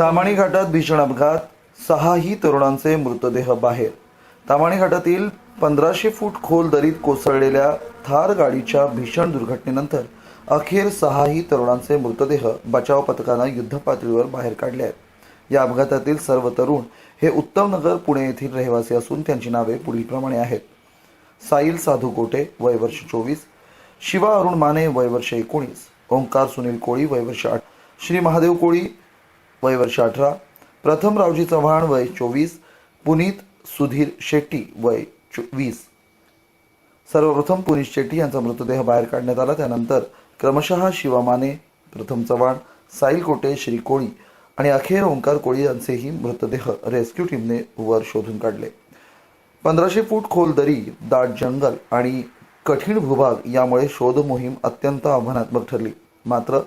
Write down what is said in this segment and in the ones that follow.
तामाणी घाटात भीषण अपघात. सहाही तरुणांचे मृतदेह बाहेर. तामाणी घाटातील पंधराशे फूट खोल दरीत कोसळलेल्या थार गाडीच्या भीषण दुर्घटनेनंतर अखेर सहाही तरुणांचे मृतदेह बचाव पथकानं युद्धपातळीवर बाहेर काढले आहेत. या अपघातातील सर्व तरुण हे उत्तम नगर पुणे येथील रहिवासी असून त्यांची नावे पुढीलप्रमाणे आहेत. साईल साधू कोटे वय वर्ष चोवीस. शिवा अरुण माने वय वर्ष एकोणीस. ओंकार सुनील कोळी वय वर्ष आठ. श्री महादेव कोळी वय वर्ष अठरा. प्रथम रावजी चव्हाण वय चोवीस. पुनीत सुधीर शेट्टी वय वीस सर्वप्रथम पुनीत शेट्टी यांचा मृतदेह बाहेर काढण्यात आला. त्यानंतर क्रमशः शिवामाने प्रथम चव्हाण साईल कोटे श्री कोळी आणि अखेर ओंकार कोळी यांचेही मृतदेह रेस्क्यू टीमने वर शोधून काढले. पंधराशे फूट खोल दरी दाट जंगल आणि कठीण भूभाग यामुळे शोध मोहीम अत्यंत आव्हानात्मक ठरली. मात्र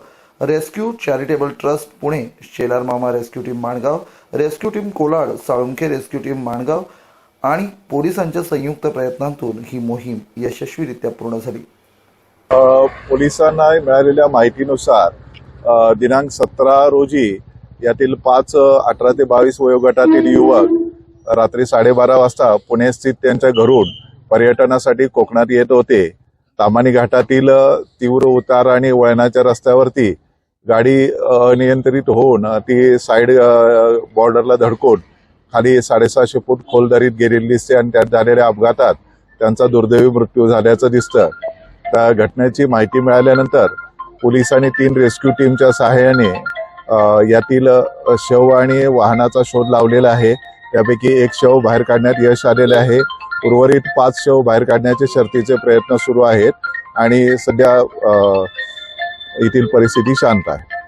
rescue charitable trust Pune Shelar Mama rescue team Mangaon rescue team Kolad Salunkhe rescue team Mangaon आणि पोलिसांच्या संयुक्त प्रयत्नांतून ही मोहीम यशस्वीरित्या पूर्ण झाली. पोलिसांना मिळालेल्या माहितीनुसार दिनांक सतरा रोजी यातील पाच अठरा ते बावीस वयोगटातील युवक रात्री साडेबारा वाजता पुणे स्थित त्यांच्या घरून पर्यटनासाठी कोकणात येत होते. तामानी घाटातील तीव्र उतार आणि वळणाच्या रस्त्यावरती गाडी अनियंत्रित होऊन ती साईड बॉर्डरला धडकून खाली साडेसहाशे फूट खोल दरीत गेलेली दिसते आणि त्यात झालेल्या अपघातात त्यांचा दुर्दैवी मृत्यू झाल्याचं दिसतं. त्या घटनेची माहिती मिळाल्यानंतर पोलिसांनी तीन रेस्क्यू टीमच्या सहाय्याने यातील शव आणि वाहनाचा शोध लावलेला आहे. त्यापैकी एक शव बाहेर काढण्यात यश आलेले आहे. उर्वरित पाच शव बाहेर काढण्याचे शर्तीचे प्रयत्न सुरू आहेत. आणि सध्या येथील परिस्थिती शांत आहे.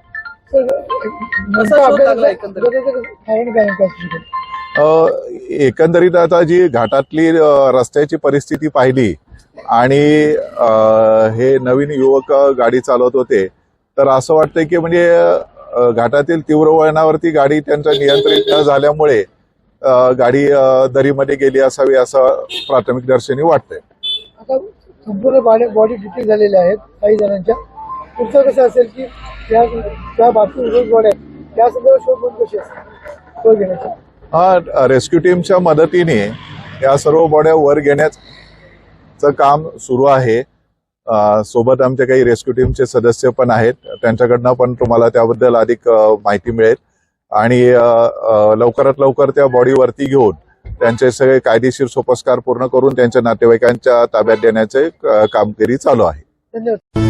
एकंदरीत? आता जी घाटातली रस्त्याची परिस्थिती पाहिली आणि हे नवीन युवक गाडी चालवत होते तर असं वाटतंय की म्हणजे घाटातील तीव्र वळणावरती गाडी त्यांच्या नियंत्रित न झाल्यामुळे गाडी दरीमध्ये गेली असावी असं प्राथमिक दर्शनी वाटतंय. संपूर्ण बॉडी बॉडी डिटेल झालेल्या आहेत काही जणांच्या. पुढचं कसं असेल की त्या त्या बाबतीत रोज बॉडी आहेत त्या सगळं शोध पण कशी घेण्याची. हा रेस्क्यू टीमच्या मदतीने या सर्व बॉड्या वर घेण्याचं काम सुरू आहे. सोबत आमचे काही रेस्क्यू टीमचे सदस्य पण आहेत. त्यांच्याकडनं पण तुम्हाला त्याबद्दल अधिक माहिती मिळेल. आणि लवकरात लवकर त्या बॉडी वरती घेऊन त्यांचे सगळे कायदेशीर सोपस्कार पूर्ण करून त्यांच्या नातेवाईकांच्या ताब्यात देण्याचे कामगिरी चालू आहे. धन्यवाद.